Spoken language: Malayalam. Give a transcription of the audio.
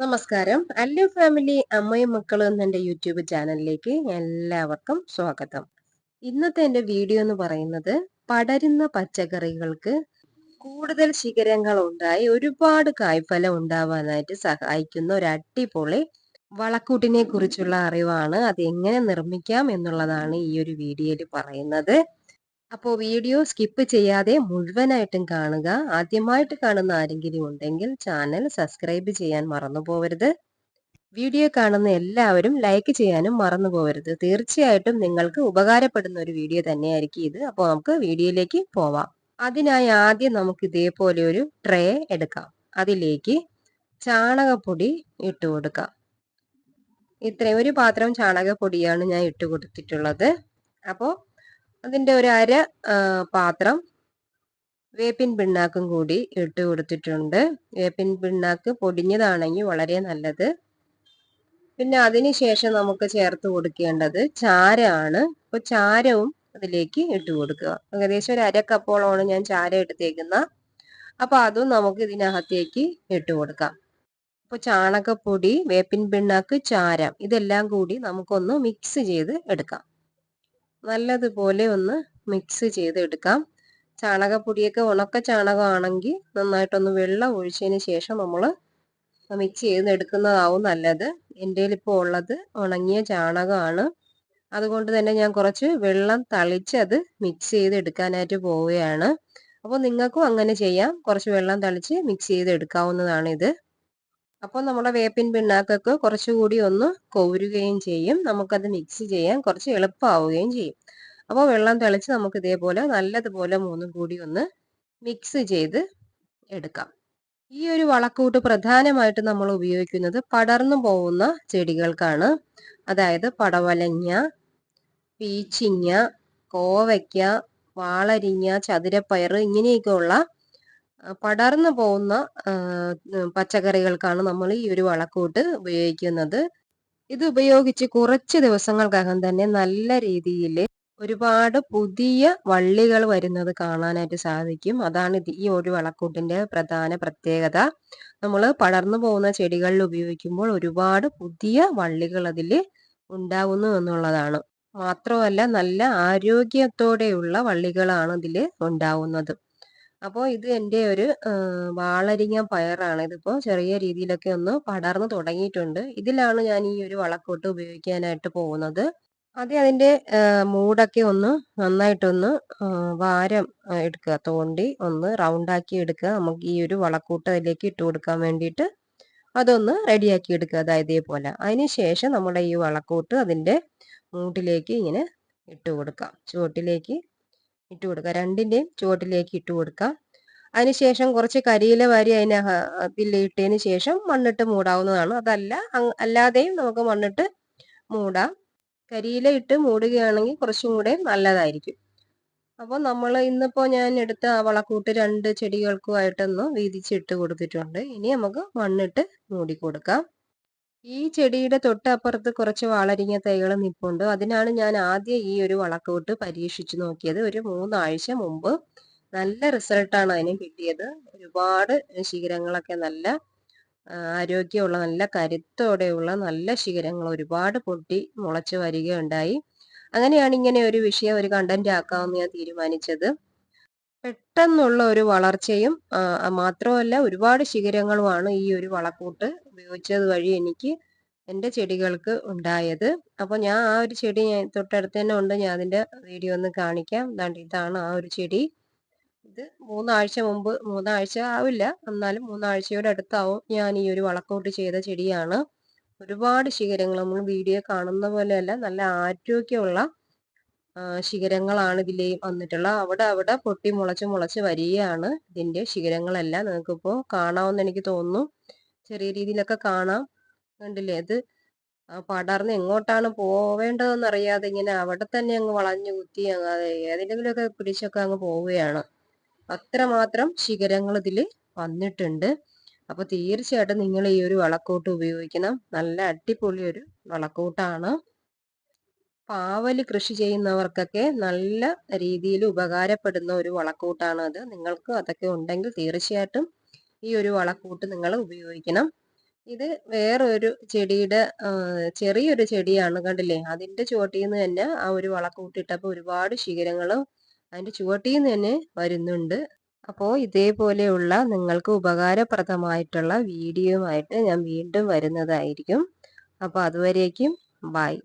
നമസ്കാരം. അല്ലു ഫാമിലി അമ്മയും മക്കളും എന്ന എന്റെ യൂട്യൂബ് ചാനലിലേക്ക് എല്ലാവർക്കും സ്വാഗതം. ഇന്നത്തെ എന്റെ വീഡിയോ എന്ന് പറയുന്നത് പടരുന്ന പച്ചക്കറികൾക്ക് കൂടുതൽ ശിഖരങ്ങൾ ഉണ്ടായി ഒരുപാട് കായ്ഫലം ഉണ്ടാവാനായിട്ട് സഹായിക്കുന്ന ഒരു അടിപൊളി വളക്കൂട്ടിനെ കുറിച്ചുള്ള അറിവാണ് അത് എങ്ങനെ നിർമ്മിക്കാം എന്നുള്ളതാണ് ഈ ഒരു വീഡിയോയിൽ പറയുന്നത്. അപ്പോൾ വീഡിയോ സ്കിപ്പ് ചെയ്യാതെ മുഴുവനായിട്ടും കാണുക. ആദ്യമായിട്ട് കാണുന്ന ആരെങ്കിലും ഉണ്ടെങ്കിൽ ചാനൽ സബ്സ്ക്രൈബ് ചെയ്യാൻ മറന്നു പോകരുത് വീഡിയോ കാണുന്ന എല്ലാവരും ലൈക്ക് ചെയ്യാനും മറന്നു പോകരുത് തീർച്ചയായിട്ടും നിങ്ങൾക്ക് ഉപകാരപ്പെടുന്ന ഒരു വീഡിയോ തന്നെയായിരിക്കും ഇത്. അപ്പോൾ നമുക്ക് വീഡിയോയിലേക്ക് പോവാം. അതിനായി ആദ്യം നമുക്ക് ഇതേപോലെ ഒരു ട്രേ എടുക്കാം. അതിലേക്ക് ചാണകപ്പൊടി ഇട്ട് കൊടുക്കാം. ഇത്രയും ഒരു പാത്രം ചാണകപ്പൊടിയാണ് ഞാൻ ഇട്ട് കൊടുത്തിട്ടുള്ളത്. അപ്പോൾ അതിന്റെ ഒരു അര പാത്രം വേപ്പിൻ പിണ്ണാക്കും കൂടി ഇട്ട് കൊടുത്തിട്ടുണ്ട്. വേപ്പിൻ പിണ്ണാക്ക് പൊടിഞ്ഞതാണെങ്കിൽ വളരെ നല്ലത്. പിന്നെ അതിന് ശേഷം നമുക്ക് ചേർത്ത് കൊടുക്കേണ്ടത് ചാരമാണ് അപ്പോൾ ചാരവും അതിലേക്ക് ഇട്ട് കൊടുക്കുക. ഏകദേശം ഒരു അര കപ്പോളമാണ് ഞാൻ ചാര എടുത്തേക്കുന്ന. അപ്പോൾ അതും നമുക്ക് ഇതിനകത്തേക്ക് ഇട്ട് കൊടുക്കാം. അപ്പോൾ ചാണകപ്പൊടി വേപ്പിൻ പിണ്ണാക്ക് ചാരം ഇതെല്ലാം കൂടി നമുക്കൊന്ന് മിക്സ് ചെയ്ത് എടുക്കാം. നല്ലതുപോലെ ഒന്ന് മിക്സ് ചെയ്തെടുക്കാം. ചാണകപ്പൊടിയൊക്കെ ഉണക്ക ചാണകമാണെങ്കിൽ നന്നായിട്ടൊന്ന് വെള്ളം ഒഴിച്ചതിന് ശേഷം നമ്മൾ മിക്സ് ചെയ്തെടുക്കുന്നതാവും നല്ലത്. എന്റെ ഇപ്പോൾ ഉള്ളത് ഉണങ്ങിയ ചാണകമാണ്. അതുകൊണ്ട് തന്നെ ഞാൻ കുറച്ച് വെള്ളം തളിച്ച് അത് മിക്സ് ചെയ്തെടുക്കാനായിട്ട് പോവുകയാണ്. അപ്പോൾ നിങ്ങൾക്കും അങ്ങനെ ചെയ്യാം. കുറച്ച് വെള്ളം തളിച്ച് മിക്സ് ചെയ്തെടുക്കാവുന്നതാണ് ഇത് അപ്പോൾ നമ്മുടെ വേപ്പിൻ പിണ്ണാക്കൊക്കെ കുറച്ചുകൂടി ഒന്ന് കോരുകയും ചെയ്യും. നമുക്കത് മിക്സ് ചെയ്യാൻ കുറച്ച് എളുപ്പമാവുകയും ചെയ്യും. അപ്പോൾ വെള്ളം തെളിച്ച് നമുക്ക് ഇതേപോലെ നല്ലതുപോലെ മൂന്നും കൂടി ഒന്ന് മിക്സ് ചെയ്ത് എടുക്കാം. ഈ ഒരു വളക്കൂട്ട് പ്രധാനമായിട്ട് നമ്മൾ ഉപയോഗിക്കുന്നത് പടർന്നു പോകുന്ന ചെടികൾക്കാണ്. അതായത് പടവലങ്ങ പീച്ചിങ്ങ കോവയ്ക്ക വാളരിങ്ങ ചതുരപ്പയർ ഇങ്ങനെയൊക്കെയുള്ള പടർന്നു പോകുന്ന പച്ചക്കറികൾക്കാണ് നമ്മൾ ഈ ഒരു വളക്കൂട്ട് ഉപയോഗിക്കുന്നത്. ഇത് ഉപയോഗിച്ച് കുറച്ച് ദിവസങ്ങൾക്കകം തന്നെ നല്ല രീതിയിൽ ഒരുപാട് പുതിയ വള്ളികൾ വരുന്നത് കാണാനായിട്ട് സാധിക്കും. അതാണ് ഈ ഒരു വളക്കൂട്ടിന്റെ പ്രധാന പ്രത്യേകത. നമ്മൾ പടർന്നു പോകുന്ന ചെടികളിൽ ഉപയോഗിക്കുമ്പോൾ ഒരുപാട് പുതിയ വള്ളികൾ അതിൽ ഉണ്ടാവുന്നു എന്നുള്ളതാണ്. മാത്രമല്ല നല്ല ആരോഗ്യത്തോടെയുള്ള വള്ളികളാണ് ഇതിൽ ഉണ്ടാവുന്നത്. അപ്പോൾ ഇത് എന്റെ ഒരു വാളരിങ്ങ പയറാണ്. ഇതിപ്പോൾ ചെറിയ രീതിയിലൊക്കെ ഒന്ന് പടർന്നു തുടങ്ങിയിട്ടുണ്ട്. ഇതിലാണ് ഞാൻ ഈ ഒരു വളക്കോട്ട് ഉപയോഗിക്കാനായിട്ട് പോകുന്നത്. ആദ്യം അതിന്റെ മൂടൊക്കെ ഒന്ന് നന്നായിട്ടൊന്ന് വാരം എടുക്കുക. തോണ്ടി ഒന്ന് റൗണ്ടാക്കി എടുക്കുക. നമുക്ക് ഈ ഒരു വളക്കൂട്ട് അതിലേക്ക് ഇട്ട് കൊടുക്കാൻ വേണ്ടിയിട്ട് അതൊന്ന് റെഡിയാക്കി എടുക്കുക. അതായത് ഇതേപോലെ. അതിന് ശേഷം നമ്മുടെ ഈ വളക്കൂട്ട് അതിന്റെ മൂട്ടിലേക്ക് ഇങ്ങനെ ഇട്ട് കൊടുക്കാം. ചുവട്ടിലേക്ക് ഇട്ട് കൊടുക്കുക. രണ്ടിന്റെയും ചുവട്ടിലേക്ക് ഇട്ട് കൊടുക്കുക. അതിനുശേഷം കുറച്ച് കരിയില വാരി അതിന് അതിൽ ഇട്ടതിന് ശേഷം മണ്ണിട്ട് മൂടാവുന്നതാണ്. അതല്ല അല്ലാതെയും നമുക്ക് മണ്ണിട്ട് മൂടാം. കരിയില ഇട്ട് മൂടുകയാണെങ്കിൽ കുറച്ചും കൂടെ നല്ലതായിരിക്കും. അപ്പോൾ നമ്മൾ ഇന്നിപ്പോൾ ഞാൻ എടുത്ത ആ വളക്കൂട്ട് രണ്ട് ചെടികൾക്കുമായിട്ടൊന്ന് വീതിച്ചിട്ട് കൊടുത്തിട്ടുണ്ട്. ഇനി നമുക്ക് മണ്ണിട്ട് മൂടി കൊടുക്കാം. ഈ ചെടിയുടെ തൊട്ടപ്പുറത്ത് കുറച്ച് വളരിങ്ങ തൈകൾ നിൽപ്പുണ്ട് അതിനാണ് ഞാൻ ആദ്യം ഈ ഒരു വളക്കൂട്ട് പരീക്ഷിച്ചു നോക്കിയത്. ഒരു മൂന്നാഴ്ച മുമ്പ് നല്ല റിസൾട്ടാണ് അതിന് കിട്ടിയത്. ഒരുപാട് ശിഖരങ്ങളൊക്കെ നല്ല ആരോഗ്യമുള്ള നല്ല കരുത്തോടെയുള്ള നല്ല ശിഖരങ്ങൾ ഒരുപാട് പൊട്ടി മുളച്ച് വരികയുണ്ടായി. അങ്ങനെയാണ് ഇങ്ങനെ ഒരു വിഷയം ഒരു കണ്ടന്റ് ആക്കാമെന്ന് ഞാൻ തീരുമാനിച്ചത്. പെട്ടെന്നുള്ള ഒരു വളർച്ചയും മാത്രമല്ല ഒരുപാട് ശിഖരങ്ങളുമാണ് ഈ ഒരു വളക്കൂട്ട് ഉപയോഗിച്ചത് വഴി എനിക്ക് എന്റെ ചെടികൾക്ക് ഉണ്ടായത്. അപ്പോൾ ഞാൻ ആ ഒരു ചെടി ഞാൻ തൊട്ടടുത്ത് തന്നെ ഉണ്ട്. ഞാൻ അതിന്റെ വീഡിയോ ഒന്ന് കാണിക്കാം. ദാണ്ട് ഇതാണ് ആ ഒരു ചെടി. ഇത് മൂന്നാഴ്ച മുമ്പ് മൂന്നാഴ്ച ആവില്ല. എന്നാലും മൂന്നാഴ്ചയോട് അടുത്താവും ഞാൻ ഈ ഒരു വളക്കൂട്ട് ചെയ്ത ചെടിയാണ്. ഒരുപാട് ശിഖരങ്ങൾ. നമ്മൾ വീഡിയോ കാണുന്ന പോലെയല്ല നല്ല ആരോഗ്യമുള്ള ശിഖരങ്ങളാണ് ഇതിൽ വന്നിട്ടുള്ള അവിടെ അവിടെ പൊട്ടി മുളച്ച് മുളച്ച് വരികയാണ് ഇതിന്റെ ശിഖരങ്ങളെല്ലാം. നിങ്ങൾക്കിപ്പോൾ കാണാമെന്ന് എനിക്ക് തോന്നുന്നു. ചെറിയ രീതിയിലൊക്കെ കാണാം. കണ്ടില്ലേ? അത് പടർന്ന് എങ്ങോട്ടാണ് പോവേണ്ടതെന്ന് അറിയാതെ ഇങ്ങനെ അവിടെ തന്നെ അങ്ങ് വളഞ്ഞു കുത്തി ഏതെങ്കിലുമൊക്കെ പിടിച്ചൊക്കെ അങ്ങ് പോവുകയാണ്. അത്രമാത്രം ശിഖരങ്ങൾ ഇതിൽ വന്നിട്ടുണ്ട്. അപ്പോൾ തീർച്ചയായിട്ടും നിങ്ങൾ ഈ ഒരു വളക്കൂട്ട് ഉപയോഗിക്കണം. നല്ല അടിപൊളി ഒരു വളക്കൂട്ടാണ്. പാവൽ കൃഷി ചെയ്യുന്നവർക്കൊക്കെ നല്ല രീതിയിൽ ഉപകാരപ്പെടുന്ന ഒരു വളക്കൂട്ടാണ് അത്. നിങ്ങൾക്ക് അതൊക്കെ ഉണ്ടെങ്കിൽ തീർച്ചയായിട്ടും ഈ ഒരു വളക്കൂട്ട് നിങ്ങൾ ഉപയോഗിക്കണം. ഇത് വേറൊരു ചെടിയുടെ ചെറിയൊരു ചെടിയാണ് കണ്ടില്ലേ? അതിന്റെ ചുവട്ടിൽ നിന്ന് തന്നെ ആ ഒരു വളക്കൂട്ടിട്ടപ്പോൾ ഒരുപാട് ശിഖരങ്ങൾ അതിന്റെ ചുവട്ടിൽ നിന്ന് തന്നെ വരുന്നുണ്ട്. അപ്പോൾ ഇതേപോലെയുള്ള നിങ്ങൾക്ക് ഉപകാരപ്രദമായിട്ടുള്ള വീഡിയോയുമായിട്ട് ഞാൻ വീണ്ടും വരുന്നതായിരിക്കും. അപ്പോൾ അതുവരേക്കും ബായ്